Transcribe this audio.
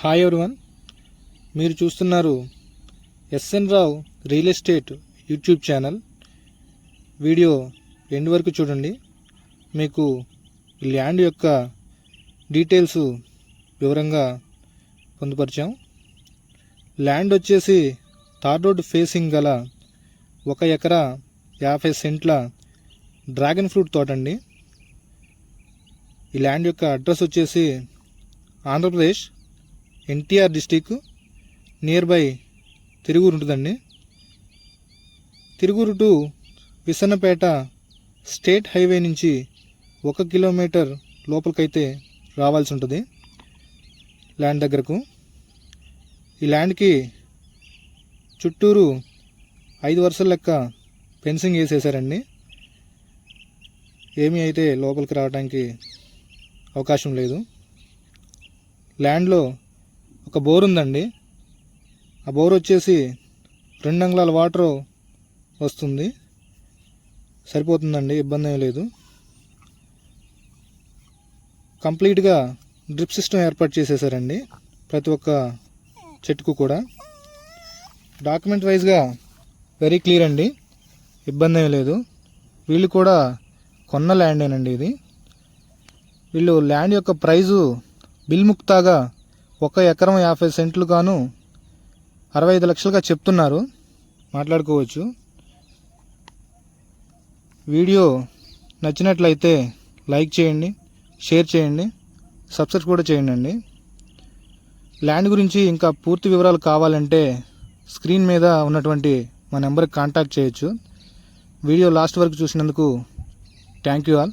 Hi everyone మీరు చూస్తున్నారు SN Rao real estate YouTube channel video end వరకు చూడండి. మీకు ల్యాండ్ యొక్క డీటెయిల్స్ వివరంగా పొందుపరిచాం. ల్యాండ్ వచ్చేసి తార్ రోడ్ ఫేసింగ్ గల ఒక ఎకరా యాభై సెంట్ల డ్రాగన్ ఫ్రూట్ తోట అండి. ఈ ల్యాండ్ యొక్క అడ్రస్ వచ్చేసి Andhra Pradesh NTR district near by Tiruvuru ఉంటుందండి. Tiruvuru to Vissannapeta state highway నుంచి ఒక కిలోమీటర్ లోపలికైతే రావాల్సి ఉంటుంది ల్యాండ్ దగ్గరకు. ఈ ల్యాండ్కి చుట్టూరు ఐదు వరుసల లెక్క ఫెన్సింగ్ వేసేసారండి. ఏమీ అయితే లోపలికి రావడానికి అవకాశం లేదు. ల్యాండ్లో ఒక బోర్ ఉందండి. ఆ బోర్ వచ్చేసి రెండు అంగుళాల వాటర్ వస్తుంది. సరిపోతుందండి ఇబ్బంది ఏం లేదు. కంప్లీట్గా డ్రిప్ సిస్టమ్ ఏర్పాటు చేసేసారండి ప్రతి ఒక్క చెట్టుకు కూడా. డాక్యుమెంట్ వైజ్గా వెరీ క్లియర్ అండి ఇబ్బంది ఏం లేదు. వీళ్ళు కూడా కొన్న ల్యాండేనండి ఇది. వీళ్ళు ల్యాండ్ యొక్క ప్రైజు బిల్ ముక్తాగా ఒక ఎకరం యాభై సెంట్లు గాను అరవై ఐదు లక్షలుగా చెప్తున్నారు. మాట్లాడుకోవచ్చు. వీడియో నచ్చినట్లయితే లైక్ చేయండి షేర్ చేయండి సబ్స్క్రైబ్ కూడా చేయండి ల్యాండ్ గురించి ఇంకా పూర్తి వివరాలు కావాలంటే స్క్రీన్ మీద ఉన్నటువంటి మా నెంబర్కి కాంటాక్ట్ చేయొచ్చు. వీడియో లాస్ట్ వరకు చూసినందుకు థ్యాంక్ యూ ఆల్.